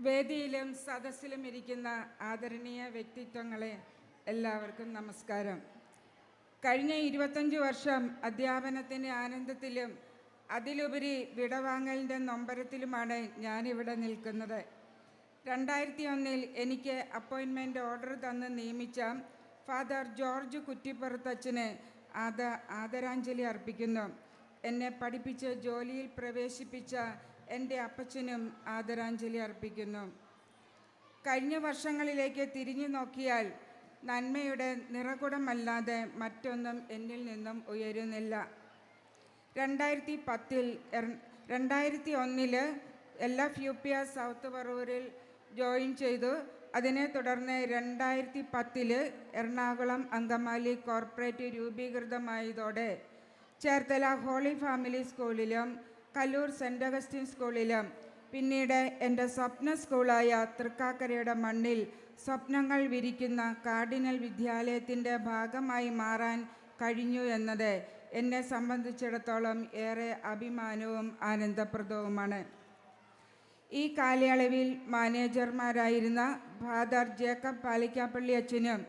വേദിയിലും സദസ്സിലും ഇരിക്കുന്ന ആദരണീയ വ്യക്തിത്വങ്ങളെ എല്ലാവർക്കും നമസ്കാരം. കഴിഞ്ഞ ഇരുപത്തഞ്ച് വർഷം അധ്യാപനത്തിന്റെ ആനന്ദത്തിലും അതിലുപരി വിടവാങ്ങലിന്റെ നൊമ്പരത്തിലുമാണ് ഞാനിവിടെ നിൽക്കുന്നത്. രണ്ടായിരത്തി ഒന്നിൽ എനിക്ക് അപ്പോയിൻമെന്റ് ഓർഡർ തന്ന് നിയമിച്ച ഫാദർ ജോർജ് കുറ്റിപ്പുറത്തച്ഛന് ആദ ആദരാഞ്ജലി അർപ്പിക്കുന്നു. എന്നെ പഠിപ്പിച്ച് ജോലിയിൽ പ്രവേശിപ്പിച്ച എന്റെ അപ്പച്ചനും ആദരാഞ്ജലി അർപ്പിക്കുന്നു. കഴിഞ്ഞ വർഷങ്ങളിലേക്ക് തിരിഞ്ഞു നോക്കിയാൽ നന്മയുടെ നിറകുടമല്ലാതെ മറ്റൊന്നും എന്നിൽ നിന്നും ഉയരുന്നില്ല. രണ്ടായിരത്തി പത്തിൽ രണ്ടായിരത്തി ഒന്നിൽ F U P R South പറവൂരിൽ join ചെയ്തു. അതിനെ തുടർന്ന് രണ്ടായിരത്തി പത്തിൽ എറണാകുളം അങ്കമാലി കോർപ്പറേറ്റ് രൂപീകൃതമായതോടെ ചേർത്തല ഹോളി ഫാമിലി സ്കൂളിലും കല്ലൂർ സെന്റ് അഗസ്റ്റിൻ സ്കൂളിലും പിന്നീട് എന്റെ സ്വപ്ന സ്കൂളായ തൃക്കാക്കരയുടെ മണ്ണിൽ സ്വപ്നങ്ങൾ വിരിക്കുന്ന കാർഡിനൽ വിദ്യാലയത്തിന്റെ ഭാഗമായി മാറാൻ കഴിഞ്ഞു എന്നത് എന്നെ സംബന്ധിച്ചിടത്തോളം ഏറെ അഭിമാനവും ആനന്ദപ്രദവുമാണ്. ഈ കാലയളവിൽ മാനേജർമാരായിരുന്ന ഫാദർ ജേക്കബ് പാലിക്കാപ്പള്ളി അച്ഛനും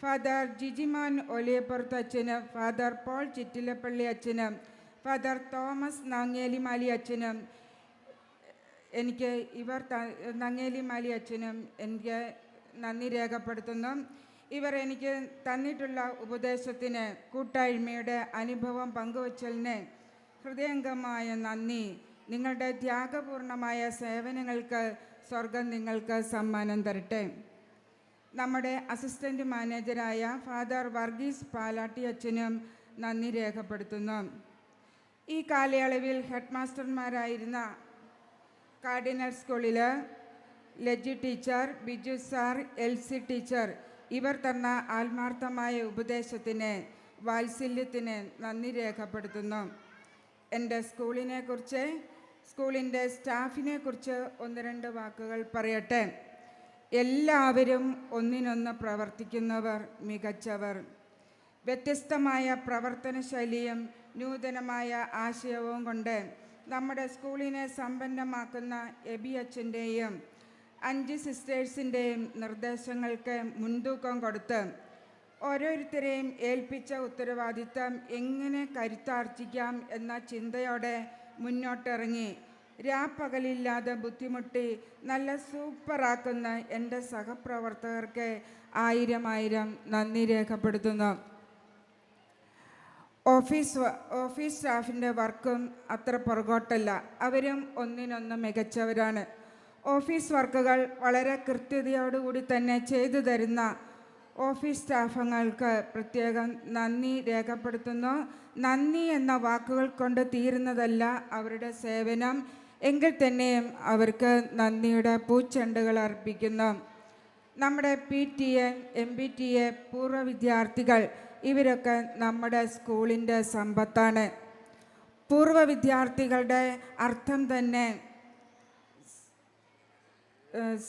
ഫാദർ ജിജിമാൻ ഒലിയപ്പുറത്ത് അച്ഛന് ഫാദർ പോൾ ചിറ്റിലപ്പള്ളി അച്ഛന് ഫാദർ തോമസ് നങ്ങേലിമാലി അച്ഛനും എനിക്ക് ഇവർ നങ്ങേലിമാലി അച്ഛനും എനിക്ക് നന്ദി രേഖപ്പെടുത്തുന്നു. ഇവർ എനിക്ക് തന്നിട്ടുള്ള ഉപദേശത്തിന് കൂട്ടായ്മയുടെ അനുഭവം പങ്കുവച്ചലിന് ഹൃദയംഗമായ നന്ദി. നിങ്ങളുടെ ത്യാഗപൂർണമായ സേവനങ്ങൾക്ക് സ്വർഗം നിങ്ങൾക്ക് സമ്മാനം തരട്ടെ. നമ്മുടെ അസിസ്റ്റന്റ് മാനേജരായ ഫാദർ വർഗീസ് പാലാട്ടി അച്ഛനും നന്ദി രേഖപ്പെടുത്തുന്നു. ഈ കാലയളവിൽ ഹെഡ് മാസ്റ്റർമാരായിരുന്ന കാർഡിനൽ സ്കൂളിൽ Laji teacher Biju sir L C teacher ഇവർ തന്ന ആത്മാർത്ഥമായ ഉപദേശത്തിന് വാത്സല്യത്തിന് നന്ദി രേഖപ്പെടുത്തുന്നു. എന്റെ സ്കൂളിനെക്കുറിച്ച് സ്കൂളിന്റെ സ്റ്റാഫിനെക്കുറിച്ച് ഒന്ന് രണ്ട് വാക്കുകൾ പറയട്ടെ. എല്ലാവരും ഒന്നിനൊന്ന് പ്രവർത്തിക്കുന്നവർ മികച്ചവർ. വ്യത്യസ്തമായ പ്രവർത്തന ശൈലിയും നൂതനമായ ആശയവും കൊണ്ട് നമ്മുടെ സ്കൂളിനെ സമ്പന്നമാക്കുന്ന എബി അച്ഛന്റെയും അഞ്ച് സിസ്റ്റേഴ്സിന്റെയും നിർദ്ദേശങ്ങൾക്ക് മുൻതൂക്കം കൊടുത്ത് ഓരോരുത്തരെയും ഏൽപ്പിച്ച ഉത്തരവാദിത്തം എങ്ങനെ കരുത്താർജിക്കാം എന്ന ചിന്തയോടെ മുന്നോട്ടിറങ്ങി. രാപ്പകലില്ലാതെ ബുദ്ധിമുട്ടി നല്ല സൂപ്പറാക്കുന്ന എന്റെ സഹപ്രവർത്തകർക്ക് ആയിരം ആയിരം നന്ദി രേഖപ്പെടുത്തുന്നു. ഓഫീസ് ഓഫീസ് സ്റ്റാഫിന്റെ വർക്കും അത്ര പുറകോട്ടല്ല. അവരും ഒന്നിനൊന്ന് മികച്ചവരാണ്. ഓഫീസ് വർക്കുകൾ വളരെ കൃത്യതയോടുകൂടി തന്നെ ചെയ്തു തരുന്ന ഓഫീസ് സ്റ്റാഫുകൾക്ക് പ്രത്യേകം നന്ദി രേഖപ്പെടുത്തുന്നു. നന്ദി എന്ന വാക്കുകൾ കൊണ്ട് തീരുന്നതല്ല അവരുടെ സേവനം. എങ്കിൽ തന്നെയും അവർക്ക് നന്ദിയുടെ പൂച്ചെണ്ടുകൾ അർപ്പിക്കുന്നു. നമ്മുടെ P T A M B T A പൂർവ വിദ്യാർത്ഥികൾ ഇവരൊക്കെ നമ്മുടെ സ്കൂളിന്റെ സമ്പത്താണ്. പൂർവ വിദ്യാർത്ഥികളുടെ അർത്ഥം തന്നെ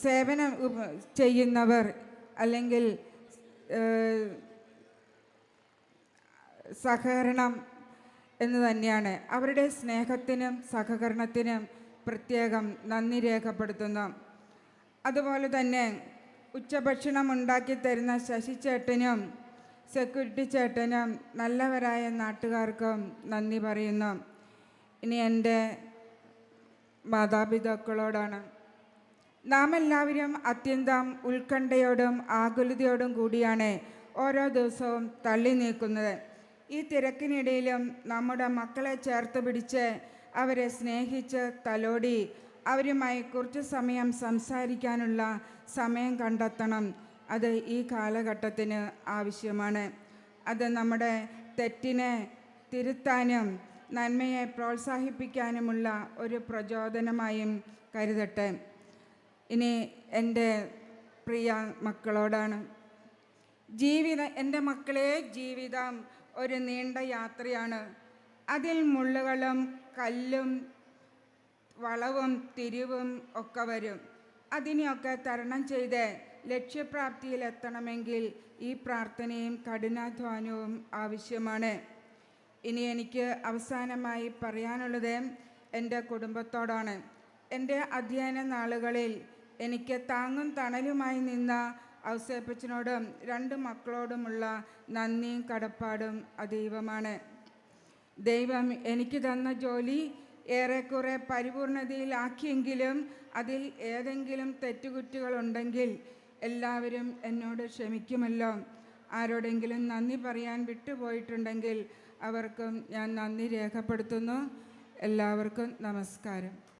സേവനം ചെയ്യുന്നവർ അല്ലെങ്കിൽ സഹകരണം എന്ന് തന്നെയാണ്. അവരുടെ സ്നേഹത്തിനും സഹകരണത്തിനും പ്രത്യേകം നന്ദി രേഖപ്പെടുത്തുന്നു. അതുപോലെ തന്നെ ഉച്ചഭക്ഷണം ഉണ്ടാക്കി തരുന്ന ശശി ചേട്ടനും സെക്യൂരിറ്റി ചേട്ടനും നല്ലവരായ നാട്ടുകാർക്കും നന്ദി പറയുന്നു. ഇനി എന്റെ മാതാപിതാക്കളോടാണ്. നാം എല്ലാവരും അത്യന്തം ഉത്കണ്ഠയോടും ആകുലതയോടും കൂടിയാണ് ഓരോ ദിവസവും തള്ളി നീക്കുന്നത്. ഈ തിരക്കിനിടയിലും നമ്മുടെ മക്കളെ ചേർത്ത് പിടിച്ച് അവരെ സ്നേഹിച്ച് തലോടി അവരുമായി കുറച്ച് സമയം സംസാരിക്കാനുള്ള സമയം കണ്ടെത്തണം. അത് ഈ കാലഘട്ടത്തിന് ആവശ്യമാണ്. അത് നമ്മുടെ തെറ്റിനെ തിരുത്താനും നന്മയെ പ്രോത്സാഹിപ്പിക്കാനുമുള്ള ഒരു പ്രചോദനമായും കരുതട്ടെ. ഇനി എന്റെ പ്രിയ മക്കളോടാണ്. ജീവിതം എന്റെ മക്കളെ ജീവിതം ഒരു നീണ്ട യാത്രയാണ്. അതിൽ മുള്ളുകളും കല്ലും വളവും തിരിവും ഒക്കെ വരും. അതിനെയൊക്കെ തരണം ചെയ്ത് ലക്ഷ്യപ്രാപ്തിയിലെത്തണമെങ്കിൽ ഈ പ്രാർത്ഥനയും കഠിനാധ്വാനവും ആവശ്യമാണ്. ഇനി എനിക്ക് അവസാനമായി പറയാനുള്ളത് എന്റെ കുടുംബത്തോടാണ്. എന്റെ അധ്യയന നാളുകളിൽ എനിക്ക് താങ്ങും തണലുമായി നിന്ന ഔസേപ്പച്ചനോടും രണ്ട് മക്കളോടുമുള്ള നന്ദിയും കടപ്പാടും അതീവമാണ്. ദൈവം എനിക്ക് തന്ന ജോലി ഏറെക്കുറെ പരിപൂർണതയിലാക്കിയെങ്കിലും അതിൽ ഏതെങ്കിലും തെറ്റുകുറ്റുകളുണ്ടെങ്കിൽ എല്ലാവരും എന്നോട് ക്ഷമിക്കുമല്ലോ. ആരോടെങ്കിലും നന്ദി പറയാൻ വിട്ടുപോയിട്ടുണ്ടെങ്കിൽ അവർക്കും ഞാൻ നന്ദി രേഖപ്പെടുത്തുന്നു. എല്ലാവർക്കും നമസ്കാരം.